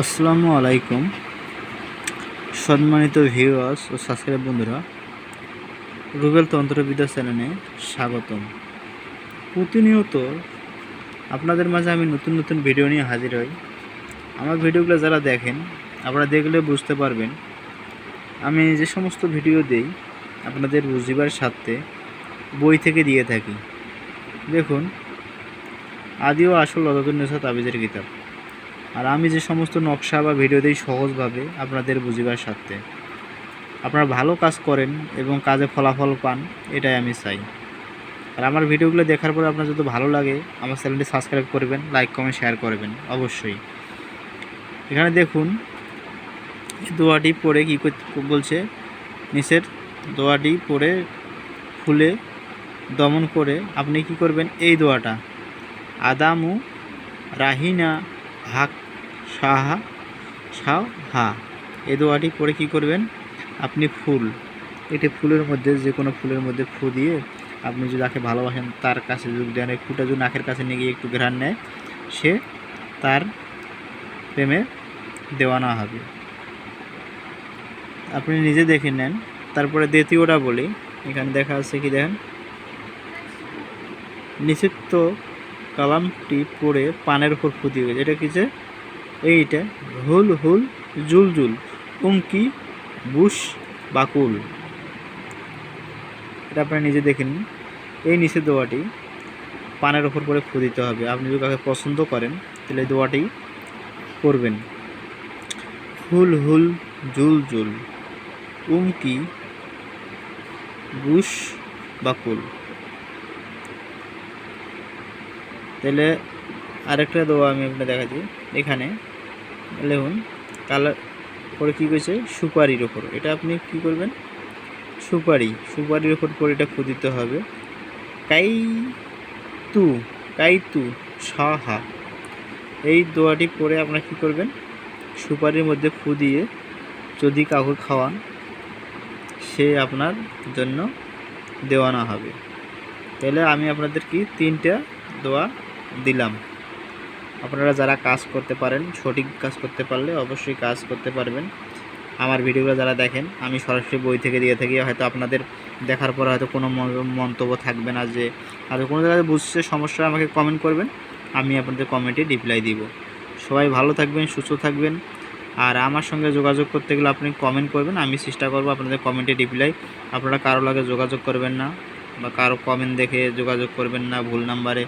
আসসালামু আলাইকুম। সম্মানিত ভিউয়ার্স ও সাবস্ক্রাইব বন্ধুরা রুবেল তন্ত্রবিদ্যা চ্যানেলে স্বাগতম। প্রতিনিয়ত আপনাদের মাঝে আমি নতুন নতুন ভিডিও নিয়ে হাজির হই। আমার ভিডিওগুলো যারা দেখেন, আপনারা দেখলে বুঝতে পারবেন, আমি যে সমস্ত ভিডিও দেই, আপনাদের বুঝিবার স্বার্থে বই থেকে দিয়ে থাকি। দেখুন আদিও আসল লদতুন্নেসা তাবিজের কিতাব। আর আমি যে সমস্ত নকশা বা ভিডিও দিই সহজভাবে আপনাদের বুঝিবার স্বার্থে। আপনারা ভালো কাজ করেন এবং কাজে ফলাফল পান, এটাই আমি চাই। আর আমার ভিডিওগুলো দেখার পরে আপনার যদি ভালো লাগে, আমার চ্যানেলটি সাবস্ক্রাইব করবেন, লাইক, কমেন্ট, শেয়ার করবেন, অবশ্যই। এখানে দেখুন দোয়াটি পরে কী বলছে, নিচের দোয়াটি পরে ফুলে দমন করে আপনি কি করবেন? এই দোয়াটা, আদামু রাহিনা হাক সাহা সাও হা। এ দোয়াটি পরে কি করবেন? আপনি ফুল। এটি ফুলের মধ্যে যে কোনো ফুলের মধ্যে ফু দিয়ে আপনি যদি যাকে ভালোবাসেন, তার কাছে যদি দেন ফুটা যদি নাকের কাছে নিয়ে গিয়ে একটু ঘ্রাণ নেয়, সে তার প্রেমে দেওয়ানা হবে। আপনি নিজে দেখে নেন। তারপরে দ্বিতীয়টা বলি। এখানে দেখা আছে কি দেখেন? নিষিদ্ধ কালামটি পড়ে পানের উপর ফুটি গেছে। এটা কি যে? এইটা হুল হুল জুল জুল উমকি বুশ বাকুল। এটা আপনারা নিজে দেখে নিন। এই নিষেধ দোয়াটি পানের ওপর পরে ফু দিতে হবে। আপনি যদি কাউকে পছন্দ করেন, তাহলে দোয়াটি করবেন। হুল হুল জুল জুল উমকি বুশ বাকুল। তাহলে আরেকটা দোয়া আমি আপনাকে দেখাচ্ছি। এখানে দেখুন কালার পরে কী করেছে? সুপারির ওপর। এটা আপনি কি করবেন? সুপারি। সুপারির ওপর পরে এটা খুদিতে হবে। কাই তু কাই তু সাহা। এই দোয়াটি পরে আপনারা কী করবেন? সুপারির মধ্যে ফু দিয়ে যদি কাউকে খাওয়ান, সে আপনার জন্য দেওয়ানা হবে। তাহলে আমি আপনাদের কি তিনটা দোয়া দিলাম। আপনারা যারা কাজ করতে পারেন, সঠিক কাজ করতে পারলে অবশ্যই কাজ করতে পারবেন। আমার ভিডিওগুলো যারা দেখেন, আমি সরাসরি বই থেকে দিয়ে থাকি, হয়তো আপনাদের দেখার পরে হয়তো কোনো মন্তব্য থাকবে না যে, আর কোনো জায়গায় বুঝছে সমস্যা আমাকে কমেন্ট করবেন, আমি আপনাদের কমেন্টে রিপ্লাই দিব। সবাই ভালো থাকবেন, সুস্থ থাকবেন, আর আমার সঙ্গে যোগাযোগ করতে গেলে আপনি কমেন্ট করবেন, আমি চেষ্টা করব আপনাদের কমেন্টে রিপ্লাই আপনারা কারও লাগে যোগাযোগ করবেন না, বা কারও কমেন্ট দেখে যোগাযোগ করবেন না, ভুল নাম্বারে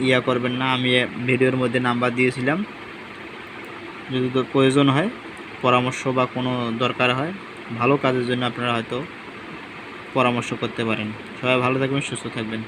ইয়া করবেন না, আমি ভিডিওর মধ্যে নাম্বার দিয়েছিলাম। যদি প্রয়োজন হয়, পরামর্শ বা কোনো দরকার হয়, ভালো কাজের জন্য আপনারা হয়তো পরামর্শ করতে পারেন। সবাই ভালো থাকবেন, সুস্থ থাকবেন।